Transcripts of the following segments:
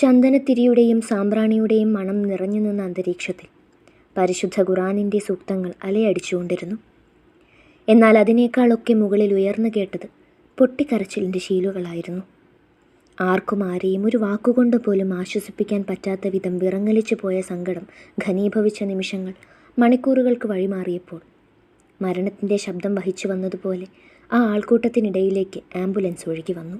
ചന്ദനത്തിരിയുടെയും സാമ്പ്രാണിയുടെയും മണം നിറഞ്ഞു നിന്ന അന്തരീക്ഷത്തിൽ പരിശുദ്ധ ഖുറാനിന്റെ സൂക്തങ്ങൾ അലയടിച്ചുകൊണ്ടിരുന്നു. എന്നാൽ അതിനേക്കാളൊക്കെ മുകളിൽ ഉയർന്നു കേട്ടത് പൊട്ടിക്കരച്ചിലിന്റെ ശീലുകളായിരുന്നു. ആർക്കും ആരെയും ഒരു വാക്കുകൊണ്ട് പോലും ആശ്വസിപ്പിക്കാൻ പറ്റാത്ത വിധം വിറങ്ങലിച്ചു പോയ സങ്കടം ഘനീഭവിച്ച നിമിഷങ്ങൾ മണിക്കൂറുകൾക്ക് വഴിമാറിയപ്പോൾ മരണത്തിന്റെ ശബ്ദം വഹിച്ചു വന്നതുപോലെ ആ ആൾക്കൂട്ടത്തിനിടയിലേക്ക് ആംബുലൻസ് ഒഴുകി വന്നു.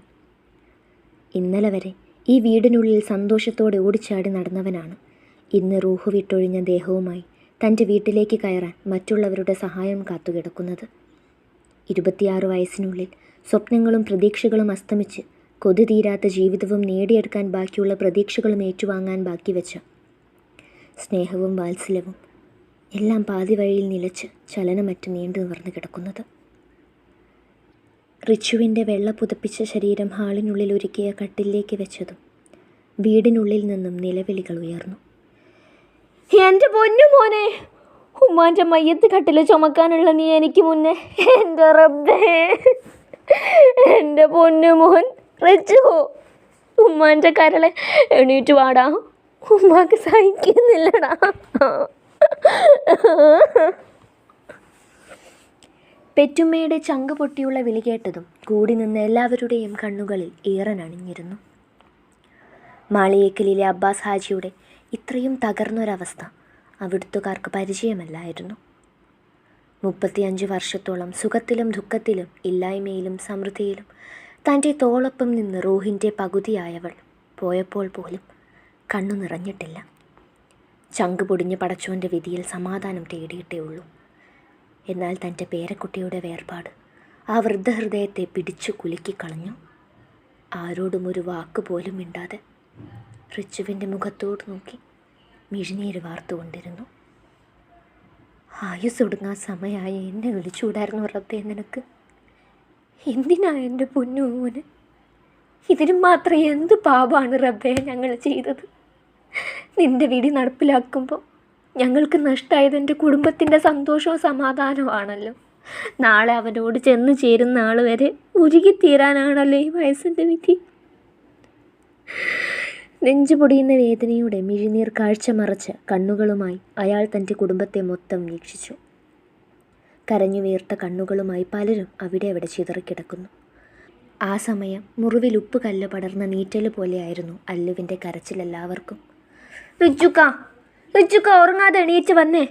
ഇന്നലെ വരെ ഈ വീടിനുള്ളിൽ സന്തോഷത്തോടെ ഓടിച്ചാടി നടന്നവനാണ്. ഇന്ന് റൂഹ് വിട്ടൊഴിഞ്ഞ ദേഹവുമായി തന്റെ വീട്ടിലേക്ക് കയറാൻ മറ്റുള്ളവരുടെ സഹായം കാത്തുകിടക്കുന്നത്. ഇരുപത്തിയാറ് വയസ്സിനുള്ളിൽ സ്വപ്നങ്ങളും പ്രതീക്ഷകളും അസ്തമിച്ച് കൊതി തീരാത്ത ജീവിതവും നേടിയെടുക്കാൻ ബാക്കിയുള്ള പ്രതീക്ഷകളും ഏറ്റുവാങ്ങാൻ ബാക്കി വെച്ച സ്നേഹവും വാത്സല്യവും എല്ലാം പാതി വഴിയിൽ നിലച്ച് ചലനമറ്റ് നീണ്ടു നിവർന്നു കിടക്കുന്നത്. റിച്ചുവിന്റെ വെള്ള പുതപ്പിച്ച ശരീരം ഹാളിനുള്ളിൽ ഒരുക്കിയ കട്ടിലേക്ക് വെച്ചതും വീടിനുള്ളിൽ നിന്നും നിലവിളികൾ ഉയർന്നു. എന്റെ പൊന്നു മോനെ ഉമ്മാന്റെ മയ്യത്ത് കട്ടിൽ ചുമക്കാനുള്ള നീ എനിക്ക് മുന്നേ എന്റെ റബ്ബേ എന്റെ പൊന്നു മോൻ റിച്ചു ഉമ്മാന്റെ കരളെ എണീറ്റ് വാടാ. ഉമ്മാക്ക് സഹിക്കുന്നില്ലടാ. പെറ്റുമ്മയുടെ ചങ്ക് പൊട്ടിയുള്ള വിളി കേട്ടതും കൂടി നിന്ന എല്ലാവരുടെയും കണ്ണുകളിൽ ഈറനണിഞ്ഞിരുന്നു മാളിയേക്കലിലെ അബ്ബാസ് ഹാജിയുടെ ഇത്രയും തകർന്നൊരവസ്ഥ അവിടുത്തുകാർക്ക് പരിചയമല്ലായിരുന്നു. മുപ്പത്തിയഞ്ച് വർഷത്തോളം സുഖത്തിലും ദുഃഖത്തിലും ഇല്ലായ്മയിലും സമൃദ്ധിയിലും തന്റെ തോളൊപ്പം നിന്ന് റൂഹിന്റെ പകുതിയായവൾ പോയപ്പോൾ പോലും കണ്ണു നിറഞ്ഞിട്ടില്ല. ചങ്ക് പൊടിഞ്ഞ് പടച്ചോന്റെ വിധിയിൽ സമാധാനം തേടിയിട്ടേ ഉള്ളൂ എന്നാൽ തന്റെ പേരക്കുട്ടിയുടെ വേർപാട് ആ വൃദ്ധഹൃദയത്തെ പിടിച്ചു കുലുക്കിക്കളഞ്ഞു ആരോടും ഒരു വാക്ക് പോലും മിണ്ടാതെ റിച്ചുവിന്റെ മുഖത്തോട് നോക്കി മിഴിനീര് വാർത്തുകൊണ്ടിരുന്നു. ആയുസ് ഒടുങ്ങാൻ സമയമായി എന്നെ വിളിച്ചുകൂടായിരുന്നു റബ്ബേ നിനക്ക്. എന്തിനാ എന്റെ പൊന്നു മോന്? ഇതിനും മാത്രം എന്ത് പാപമാണ് റബ്ബേ ഞങ്ങൾ ചെയ്തത്? നിന്റെ വിധി നടപ്പിലാക്കുമ്പോൾ ഞങ്ങൾക്ക് നഷ്ടമായത് എന്റെ കുടുംബത്തിന്റെ സന്തോഷവും സമാധാനവുമാണല്ലോ നാളെ അവനോട് ചെന്ന് ചേരുന്ന ആൾ വരെ ഉരുകിത്തീരാനാണല്ലോ ഈ വയസ്സിന്റെ വിധി. നെഞ്ചു പൊടിയുന്ന വേദനയുടെ മിഴിനീർ കാഴ്ച മറച്ച് കണ്ണുകളുമായി അയാൾ തന്റെ കുടുംബത്തെ മൊത്തം വീക്ഷിച്ചു. കരഞ്ഞു വീർത്ത കണ്ണുകളുമായി പലരും അവിടെ അവിടെ ചിതറിക്കിടക്കുന്നു. ആ സമയം മുറിവിൽ ഉപ്പ് കല്ല് പടർന്ന നീറ്റൽ പോലെയായിരുന്നു അല്ലുവിന്റെ കരച്ചിലെല്ലാവർക്കും. റിച്ചുക്ക റിച്ചുക്ക ഉറങ്ങാതെ എണീറ്റ് വന്നേ.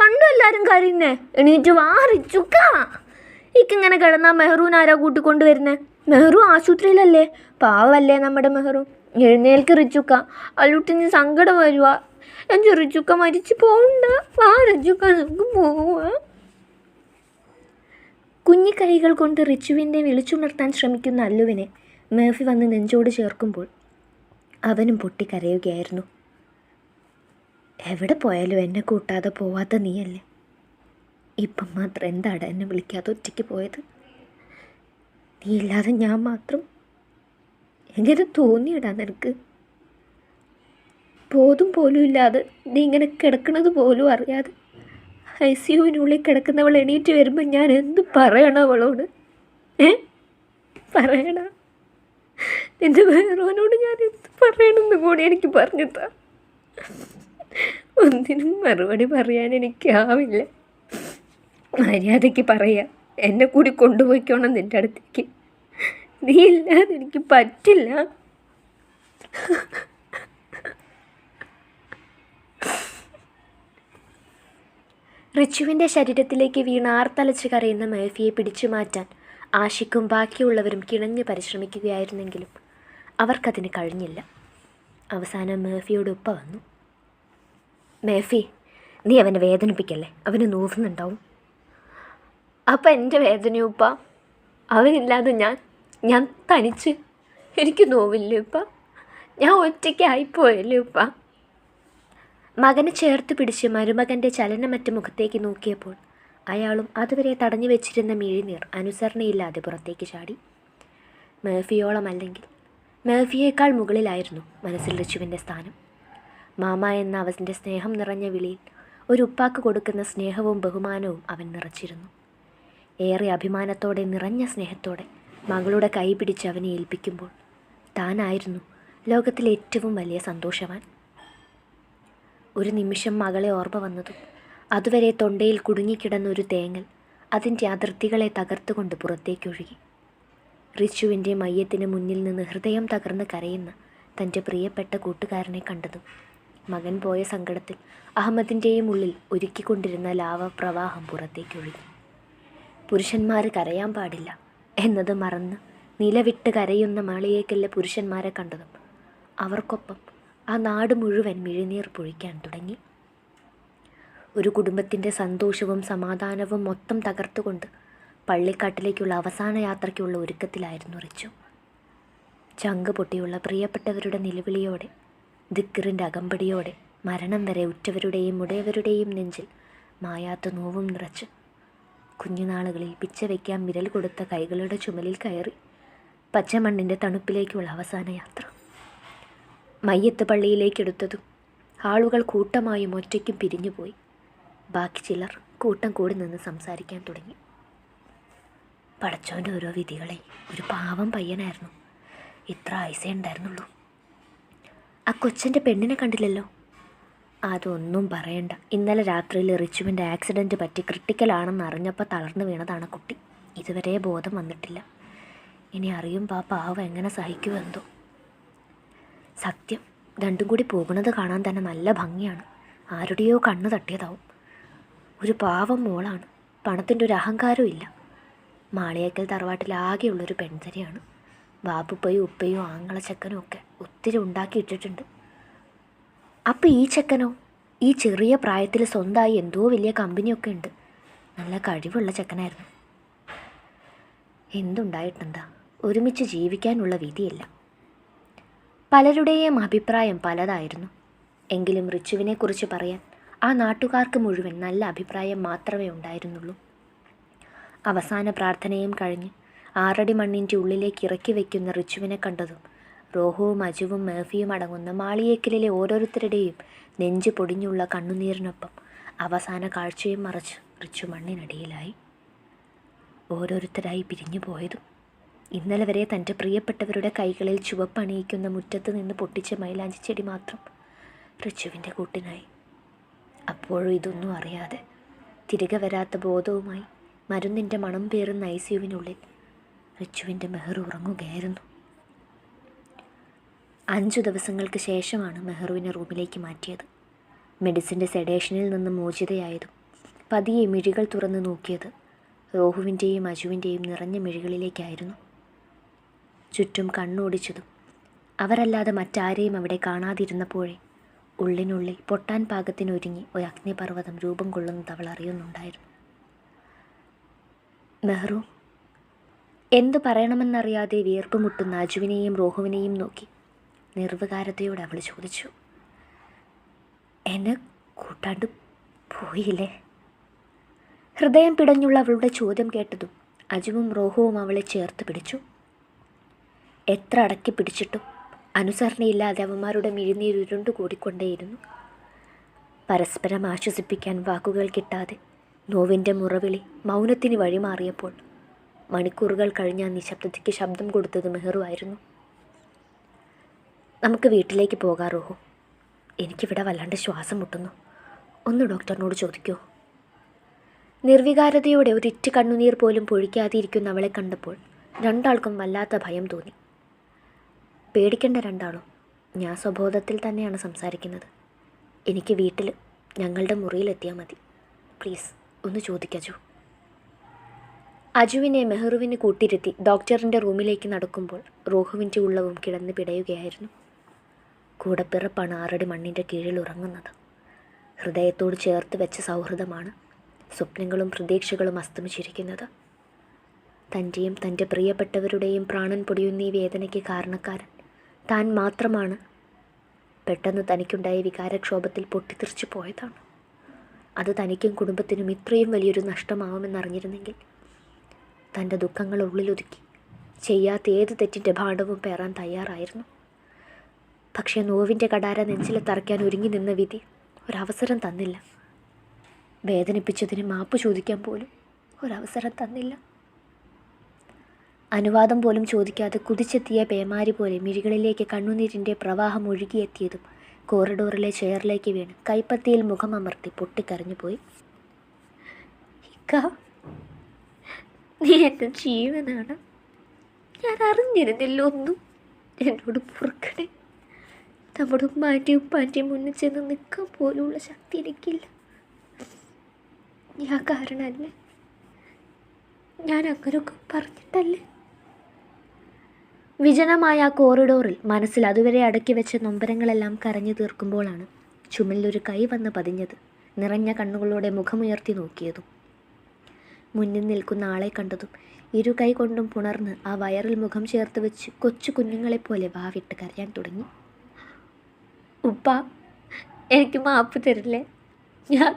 കണ്ടു എല്ലാവരും കരയുന്നേ. എണീറ്റ് വാ റിച്ചുക്ക. ഇക്കിങ്ങനെ കിടന്നാൽ മെഹ്റൂൻ ആരാ കൂട്ടിക്കൊണ്ടുവരുന്നേ? മെഹ്റു ആശുപത്രിയിലല്ലേ? പാവല്ലേ നമ്മുടെ മെഹ്റു എഴുന്നേൽക്ക് റിച്ചുക്ക. അല്ലുട്ടിന് സങ്കടം വരുക എന്റെ റിച്ചുക്ക മരിച്ചു പോകണ്ട വാ റിച്ചുക്ക നമുക്ക് പോവുക കുഞ്ഞിക്കൈകൾ കൊണ്ട് റിച്ചുവിനെ വിളിച്ചുണർത്താൻ ശ്രമിക്കുന്ന അല്ലുവിനെ മേഫി വന്ന് നെഞ്ചോട് ചേർക്കുമ്പോൾ അവനും പൊട്ടിക്കരയുകയായിരുന്നു. എവിടെ പോയാലും എന്നെ കൂട്ടാതെ പോവാത്ത നീയല്ലേ? ഇപ്പം മാത്രം എന്താടാ എന്നെ വിളിക്കാതെ ഒറ്റയ്ക്ക് പോയത്? നീ ഇല്ലാതെ ഞാൻ മാത്രം? എങ്ങനെ തോന്നിയിടാ നിനക്ക്? ബോധം പോലും ഇല്ലാതെ നീ ഇങ്ങനെ കിടക്കുന്നത് പോലും അറിയാതെ ഐ സി യുവിനുള്ളിൽ കിടക്കുന്നവൾ എണീറ്റ് വരുമ്പോൾ ഞാൻ എന്ത് പറയണം അവളോട്? ഏ? പറയണ? നിന്റെ വേറോനോട് ഞാൻ എന്ത് പറയണമെന്ന് കൂടി എനിക്ക് പറഞ്ഞിട്ടാ ഒന്നിനും മറുപടി പറയാൻ എനിക്കാവില്ല മര്യാദയ്ക്ക് പറയാ എന്നെ കൂടി കൊണ്ടുപോയിക്കോണം നിന്റെ അടുത്തേക്ക്. നീ ഇല്ലാതെ എനിക്ക് പറ്റില്ല. റിച്ചുവിന്റെ ശരീരത്തിലേക്ക് വീണ ആർത്തലച്ച് കരയുന്ന മേഫിയെ പിടിച്ചു മാറ്റാൻ ആഷിക്കും ബാക്കിയുള്ളവരും കിണഞ്ഞ് പരിശ്രമിക്കുകയായിരുന്നെങ്കിലും അവർക്കതിന് കഴിഞ്ഞില്ല. അവസാനം മേഫിയോട് ഉപ്പ വന്നു. മേഫി നീ അവനെ വേദനിപ്പിക്കല്ലേ? അവന് നോവുന്നുണ്ടാവും അപ്പം എന്റെ വേദനയുപ്പ അവനില്ലാതെ ഞാൻ ഞാൻ തനിച്ച് എനിക്ക് നോവില്ലേ ഉപ്പ? ഞാൻ ഒറ്റയ്ക്കായിപ്പോയല്ലേ ഉപ്പ? മകനെ ചേർത്ത് പിടിച്ച് മരുമകന്റെ ചലനമറ്റ മുഖത്തേക്ക് നോക്കിയപ്പോൾ അയാളും അതുവരെ തടഞ്ഞു വെച്ചിരുന്ന മിഴിനീർ അനുസരണയില്ലാതെ പുറത്തേക്ക് ചാടി. മേഫിയോളം അല്ലെങ്കിൽ മേഫിയേക്കാൾ മുകളിലായിരുന്നു മനസ്സിൽ ഋഷുവിന്റെ സ്ഥാനം. മാമ എന്ന അവന്റെ സ്നേഹം നിറഞ്ഞ വിളിയിൽ ഒരു ഉപ്പാക്ക് കൊടുക്കുന്ന സ്നേഹവും ബഹുമാനവും അവൻ നിറച്ചിരുന്നു. ഏറെ അഭിമാനത്തോടെ നിറഞ്ഞ സ്നേഹത്തോടെ മകളുടെ കൈ പിടിച്ച് അവനെ ഏൽപ്പിക്കുമ്പോൾ താനായിരുന്നു ലോകത്തിലെ ഏറ്റവും വലിയ സന്തോഷവാൻ. ഒരു നിമിഷം മകളെ ഓർമ്മ വന്നതും അതുവരെ തൊണ്ടയിൽ കുടുങ്ങിക്കിടന്ന ഒരു തേങ്ങൽ അതിന്റെ അതിർത്തികളെ തകർത്തുകൊണ്ട് പുറത്തേക്കൊഴുകി റിച്ചുവിന്റെ മയ്യത്തിന് മുന്നിൽ നിന്ന് ഹൃദയം തകർന്ന് കരയുന്ന തന്റെ പ്രിയപ്പെട്ട കൂട്ടുകാരനെ കണ്ടതും മകൻ പോയ സങ്കടത്തിൽ അഹമ്മദിന്റെയും ഉള്ളിൽ ഒരുക്കിക്കൊണ്ടിരുന്ന ലാവ പ്രവാഹം പുറത്തേക്കൊഴുകി. പുരുഷന്മാർ കരയാൻ പാടില്ല എന്നത് മറന്ന് നിലവിട്ട് കരയുന്ന മാളിയേക്കല്ല പുരുഷന്മാരെ കണ്ടതും അവർക്കൊപ്പം ആ നാട് മുഴുവൻ മിഴിനീർ പൊഴിക്കാൻ തുടങ്ങി. ഒരു കുടുംബത്തിന്റെ സന്തോഷവും സമാധാനവും മൊത്തം തകർത്തുകൊണ്ട് പള്ളിക്കാട്ടിലേക്കുള്ള അവസാന യാത്രയ്ക്കുള്ള ഒരുക്കത്തിലായിരുന്നു റിച്ചു. ചങ്ക് പൊട്ടിയുള്ള പ്രിയപ്പെട്ടവരുടെ നിലവിളിയോടെ ദിക്കറിന്റെ അകമ്പടിയോടെ മരണം വരെ ഉറ്റവരുടെയും ഉടയവരുടെയും നെഞ്ചിൽ മായാത്ത നോവും നിറച്ച് കുഞ്ഞുനാളുകളിൽ പിച്ച വയ്ക്കാൻ വിരൽ കൊടുത്ത കൈകളുടെ ചുമലിൽ കയറി പച്ചമണ്ണിന്റെ തണുപ്പിലേക്കുള്ള അവസാന യാത്ര. മയ്യത്ത് പള്ളിയിലേക്കെടുത്തതും ആളുകൾ കൂട്ടമായും ഒറ്റയ്ക്കും പിരിഞ്ഞുപോയി. ബാക്കി ചിലർ കൂട്ടം കൂടി നിന്ന് സംസാരിക്കാൻ തുടങ്ങി. പടച്ചോന്റെ ഓരോ വിധികളെ ഒരു പാവം പയ്യനായിരുന്നു. ഇത്ര ആയുസേ ഉണ്ടായിരുന്നുള്ളൂ. ആ കൊച്ചന്റെ പെണ്ണിനെ കണ്ടില്ലല്ലോ? അതൊന്നും പറയണ്ട. ഇന്നലെ രാത്രിയിൽ റിച്ചുവിന്റെ ആക്സിഡന്റ് പറ്റി ക്രിട്ടിക്കലാണെന്ന് അറിഞ്ഞപ്പോൾ തളർന്നു വീണതാണ് കുട്ടി. ഇതുവരെ ബോധം വന്നിട്ടില്ല. ഇനി അറിയും ആ പാവം എങ്ങനെ സഹിക്കുമെന്തോ സത്യം രണ്ടും കൂടി പോകുന്നത് കാണാൻ തന്നെ നല്ല ഭംഗിയാണ്. ആരുടെയോ കണ്ണ് തട്ടിയതാവും. ഒരു പാവം മോളാണ്. പണത്തിന്റെ ഒരു അഹങ്കാരവും ഇല്ല. മാളിയേക്കൽ തറവാട്ടിൽ ആകെയുള്ളൊരു പെൺതരിയാണ് ബാപ്പുപ്പയും ഉപ്പയും ആങ്ങള ചെക്കനും ഒക്കെ ഒത്തിരി ഉണ്ടാക്കി ഇട്ടിട്ടുണ്ട്. അപ്പം ഈ ചെക്കനോ? ഈ ചെറിയ പ്രായത്തിൽ സ്വന്തമായി എന്തോ വലിയ കമ്പനിയൊക്കെ ഉണ്ട്. നല്ല കഴിവുള്ള ചെക്കനായിരുന്നു. എന്തുണ്ടായിട്ടെന്താ ഒരുമിച്ച് ജീവിക്കാനുള്ള വിധിയല്ല. പലരുടെയും അഭിപ്രായം പലതായിരുന്നു. എങ്കിലും റിച്ചുവിനെക്കുറിച്ച് പറയാൻ ആ നാട്ടുകാർക്ക് മുഴുവൻ നല്ല അഭിപ്രായം മാത്രമേ ഉണ്ടായിരുന്നുള്ളൂ. അവസാന പ്രാർത്ഥനയും കഴിഞ്ഞ് ആറടി മണ്ണിന്റെ ഉള്ളിലേക്ക് ഇറക്കി വയ്ക്കുന്ന റിച്ചുവിനെ കണ്ടതും റോഹുവും അജുവും മേഫിയും അടങ്ങുന്ന മാളിയേക്കലിലെ ഓരോരുത്തരുടെയും നെഞ്ച് പൊടിഞ്ഞുള്ള കണ്ണുനീരിനൊപ്പം അവസാന കാഴ്ചയും മറച്ച് റിച്ചു മണ്ണിനടിയിലായി. ഓരോരുത്തരായി പിരിഞ്ഞു പോയതും ഇന്നലെ വരെ തന്റെ പ്രിയപ്പെട്ടവരുടെ കൈകളിൽ ചുവപ്പണിയിക്കുന്ന മുറ്റത്ത് നിന്ന് പൊട്ടിച്ച മൈലാഞ്ചി ചെടി മാത്രം റിച്ചുവിന്റെ കൂട്ടിനായി. അപ്പോഴും ഇതൊന്നും അറിയാതെ തിരികെ വരാത്ത ബോധവുമായി മരുന്നിന്റെ മണം പേറുന്ന ഐ സിയുവിനുള്ളിൽ റിച്ചുവിന്റെ മെഹർ ഉറങ്ങുകയായിരുന്നു. അഞ്ചു ദിവസങ്ങൾക്ക് ശേഷമാണ് മെഹ്റുവിനെ റൂമിലേക്ക് മാറ്റിയത്. മെഡിസിന്റെ സെഡേഷനിൽ നിന്ന് മോചിതയായതും പതിയെ മിഴികൾ തുറന്ന് നോക്കിയത് റോഹുവിന്റെയും അജുവിന്റെയും നിറഞ്ഞ മിഴികളിലേക്കായിരുന്നു. ചുറ്റും കണ്ണോടിച്ചതും അവരല്ലാതെ മറ്റാരെയും അവിടെ കാണാതിരുന്നപ്പോഴേ ഉള്ളിനുള്ളിൽ പൊട്ടാൻ പാകത്തിനൊരുങ്ങി ഒരു അഗ്നിപർവതം രൂപം കൊള്ളുന്നത് അവൾ അറിയുന്നുണ്ടായിരുന്നു. മെഹ്റു എന്തു പറയണമെന്നറിയാതെ വിയർപ്പ് മുട്ടുന്ന അജുവിനെയും റോഹുവിനെയും നോക്കി നിർവികാരതയോടെ അവൾ ചോദിച്ചു എന്നെ കൂട്ടാണ്ട് പോയില്ലേ? ഹൃദയം പിടഞ്ഞുള്ള അവളുടെ ചോദ്യം കേട്ടതും അജുവും റോഹുവും അവളെ ചേർത്ത് പിടിച്ചു. എത്ര അടക്കി പിടിച്ചിട്ടും അനുസരണയില്ലാതെ അവന്മാരുടെ മിഴിനീർ ഉരുണ്ടു കൂടിക്കൊണ്ടേയിരുന്നു. പരസ്പരം ആശ്വസിപ്പിക്കാൻ വാക്കുകൾ കിട്ടാതെ നോവിന്റെ മുറവിളി മൗനത്തിന് വഴിമാറിയപ്പോൾ മണിക്കൂറുകൾ കഴിഞ്ഞ ആ നിശബ്ദതയ്ക്ക് ശബ്ദം കൊടുത്തത് മെഹറുവായിരുന്നു. നമുക്ക് വീട്ടിലേക്ക് പോകാം എനിക്കിവിടെ വല്ലാണ്ട് ശ്വാസം മുട്ടുന്നു. ഒന്ന് ഡോക്ടറിനോട് ചോദിക്കൂ. നിർവികാരതയോടെ ഒരിറ്റ് കണ്ണുനീർ പോലും പൊഴിക്കാതിരിക്കുന്ന അവളെ കണ്ടപ്പോൾ രണ്ടാൾക്കും വല്ലാത്ത ഭയം തോന്നി. പേടിക്കേണ്ട രണ്ടാളും. ഞാൻ സ്വബോധത്തിൽ തന്നെയാണ് സംസാരിക്കുന്നത്. എനിക്ക് വീട്ടിൽ ഞങ്ങളുടെ മുറിയിലെത്തിയാൽ മതി. പ്ലീസ് ഒന്ന് ചോദിക്കജു അജുവിനെ മെഹ്റുവിന് കൂട്ടിരുത്തി ഡോക്ടറിന്റെ റൂമിലേക്ക് നടക്കുമ്പോൾ റോഹുവിന്റെ ഉള്ളവും കിടന്ന് പിടയുകയായിരുന്നു. കൂടപ്പിറപ്പാണ് ആറടി മണ്ണിന്റെ കീഴിൽ ഉറങ്ങുന്നത്. ഹൃദയത്തോട് ചേർത്ത് വെച്ച സൗഹൃദമാണ് സ്വപ്നങ്ങളും പ്രതീക്ഷകളും അസ്തമിച്ചിരിക്കുന്നത്. തന്റെയും തന്റെ പ്രിയപ്പെട്ടവരുടെയും പ്രാണൻ പൊടിയുന്ന ഈ വേദനയ്ക്ക് കാരണക്കാരൻ താൻ മാത്രമാണ്. പെട്ടെന്ന് തനിക്കുണ്ടായ വികാരക്ഷോഭത്തിൽ പൊട്ടിത്തെറിച്ചു പോയതാണ്. അത് തനിക്കും കുടുംബത്തിനും ഇത്രയും വലിയൊരു നഷ്ടമാവുമെന്നറിഞ്ഞിരുന്നെങ്കിൽ തന്റെ ദുഃഖങ്ങൾ ഉള്ളിലൊതുക്കി ചെയ്യാത്ത ഏത് തെറ്റിന്റെ ഭാണ്ഡവും പേറാൻ തയ്യാറായിരുന്നു. പക്ഷേ നോവിന്റെ കടാര നെഞ്ചിൽ തറയ്ക്കാൻ ഒരുങ്ങി നിന്ന വിധി ഒരവസരം തന്നില്ല. വേദനിപ്പിച്ചതിന് മാപ്പ് ചോദിക്കാൻ പോലും ഒരവസരം തന്നില്ല. അനുവാദം പോലും ചോദിക്കാതെ കുതിച്ചെത്തിയ പേമാരി പോലെ മിഴികളിലേക്ക് കണ്ണുനീരിന്റെ പ്രവാഹം ഒഴുകിയെത്തിയതും കോറിഡോറിലെ ചെയറിലേക്ക് വീണ് കൈപ്പത്തിയിൽ മുഖമമർത്തി പൊട്ടിക്കരഞ്ഞു പോയി ഇക്ക നീ എന്റെ ജീവനാണ്. ഞാൻ അറിഞ്ഞിരുന്നില്ല ഒന്നും. എന്നോട് പൊറുക്കണേ. നമ്മുടെ ഉമ്മാന്റെയും ഉപ്പാന്റെയും മുന്നിൽ ചെന്ന് നിൽക്കാൻ പോലുള്ള ശക്തി എനിക്കില്ല. ഞാൻ കാരണമല്ലേ ഞാൻ അങ്ങനെയൊക്കെ പറഞ്ഞിട്ടല്ലേ? വിജനമായ ആ കോറിഡോറിൽ മനസ്സിൽ അതുവരെ അടക്കി വെച്ച നൊമ്പരങ്ങളെല്ലാം കരഞ്ഞു തീർക്കുമ്പോഴാണ് ചുമലിലൊരു കൈ വന്ന് പതിഞ്ഞത്. നിറഞ്ഞ കണ്ണുകളോടെ മുഖമുയർത്തി നോക്കിയതും. മുന്നിൽ നിൽക്കുന്ന ആളെ കണ്ടതും ഇരു കൈ കൊണ്ടും പുണർന്ന് ആ വയറിൽ മുഖം ചേർത്ത് വെച്ച് കൊച്ചു കുഞ്ഞുങ്ങളെപ്പോലെ വാവിട്ട് കരയാൻ തുടങ്ങി. ഉപ്പ എനിക്ക് മാപ്പ് തരില്ലേ? ഞാൻ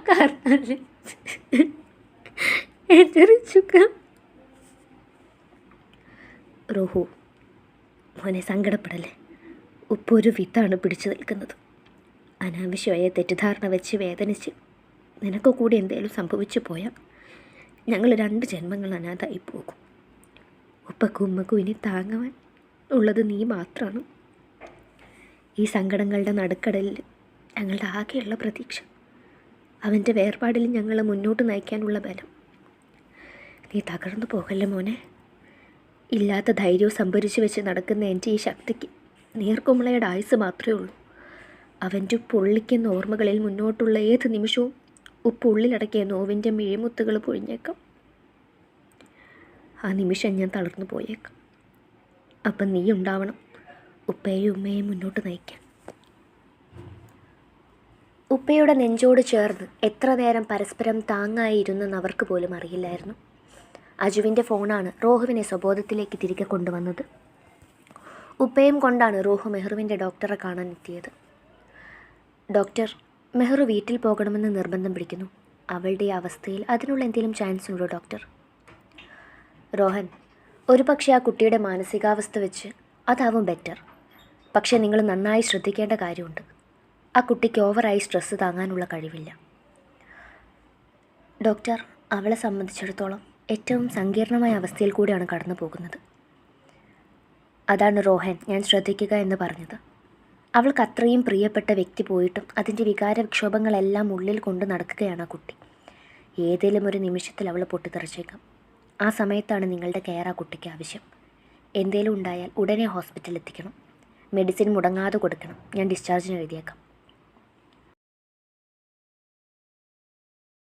റോഹു മോനെ സങ്കടപ്പെടല്ലേ? ഉപ്പ ഒരു വിത്താണ് പിടിച്ചു നിൽക്കുന്നത്. അനാവശ്യമായ തെറ്റിദ്ധാരണ വെച്ച് വേദനിച്ച് നിനക്ക് കൂടി എന്തേലും സംഭവിച്ചു പോയാൽ ഞങ്ങൾ രണ്ട് ജന്മങ്ങൾ അനാഥായി പോകും. ഉപ്പക്കും ഉമ്മക്കും ഇനി താങ്ങുവാൻ ഉള്ളത് നീ മാത്രമാണ്. ഈ സങ്കടങ്ങളുടെ നടുക്കടലിൽ ഞങ്ങളുടെ ആകെയുള്ള പ്രതീക്ഷ. അവന്റെ വേർപാടിൽ ഞങ്ങളെ മുന്നോട്ട് നയിക്കാനുള്ള ബലം. നീ തകർന്നു പോകല്ലേ മോനെ? ഇല്ലാത്ത ധൈര്യവും സംഭരിച്ചു വെച്ച് നടക്കുന്ന എന്റെ ഈ ശക്തിക്ക് നീർക്കുമ്പളയുടെ ആയുസ് മാത്രമേ ഉള്ളൂ. അവന്റെ പൊള്ളിക്കുന്ന ഓർമ്മകളിൽ മുന്നോട്ടുള്ള ഏത് നിമിഷവും ഉപ്പുള്ളിലടക്കിയ നോവിന്റെ മിഴിമുത്തുകൾ പൊഴിഞ്ഞേക്കാം. ആ നിമിഷം ഞാൻ തളർന്നു പോയേക്കാം. അപ്പം നീ ഉണ്ടാവണം. ഉപ്പയെയും ഉമ്മയെയും മുന്നോട്ട് നയിക്കാൻ. ഉപ്പയുടെ നെഞ്ചോട് ചേർന്ന് എത്ര നേരം പരസ്പരം താങ്ങായി താങ്ങായിരുന്നെന്ന് അവർക്ക് പോലും അറിയില്ലായിരുന്നു. അജുവിന്റെ ഫോണാണ് റോഹുവിനെ സ്വബോധത്തിലേക്ക് തിരികെ കൊണ്ടുവന്നത്. ഉപ്പയും കൊണ്ടാണ് റോഹു മെഹ്റുവിന്റെ ഡോക്ടറെ കാണാൻ എത്തിയത് ഡോക്ടർ മെഹ്റു വീട്ടിൽ പോകണമെന്ന് നിർബന്ധം പിടിക്കുന്നു. അവളുടെ അവസ്ഥയിൽ അതിനുള്ള എന്തെങ്കിലും ചാൻസ് ഉണ്ടോ ഡോക്ടർ റോഹൻ ഒരു പക്ഷേ ആ കുട്ടിയുടെ മാനസികാവസ്ഥ വെച്ച് അതാവും ബെറ്റർ പക്ഷേ നിങ്ങൾ നന്നായി ശ്രദ്ധിക്കേണ്ട കാര്യമുണ്ട്. ആ കുട്ടിക്ക് ഓവറായി സ്ട്രെസ്സ് താങ്ങാനുള്ള കഴിവില്ല. ഡോക്ടർ അവളെ സംബന്ധിച്ചിടത്തോളം ഏറ്റവും സങ്കീർണമായ അവസ്ഥയിൽ കൂടിയാണ് കടന്നു പോകുന്നത് അതാണ് റോഹൻ ഞാൻ ശ്രദ്ധിക്കുക എന്ന് പറഞ്ഞത്. അവൾക്ക് അത്രയും പ്രിയപ്പെട്ട വ്യക്തി പോയിട്ടും അതിന്റെ വികാരവിക്ഷോഭങ്ങളെല്ലാം ഉള്ളിൽ കൊണ്ട് നടക്കുകയാണ് ആ കുട്ടി. ഏതെങ്കിലും ഒരു നിമിഷത്തിൽ അവൾ പൊട്ടിത്തെറിച്ചേക്കാം. ആ സമയത്താണ് നിങ്ങളുടെ കെയർ ആ കുട്ടിക്ക് ആവശ്യം. എന്തേലും ഉണ്ടായാൽ ഉടനെ ഹോസ്പിറ്റലിൽ എത്തിക്കണം മെഡിസിൻ മുടങ്ങാതെ കൊടുക്കണം. ഞാൻ ഡിസ്ചാർജിന് എഴുതിയേക്കാം.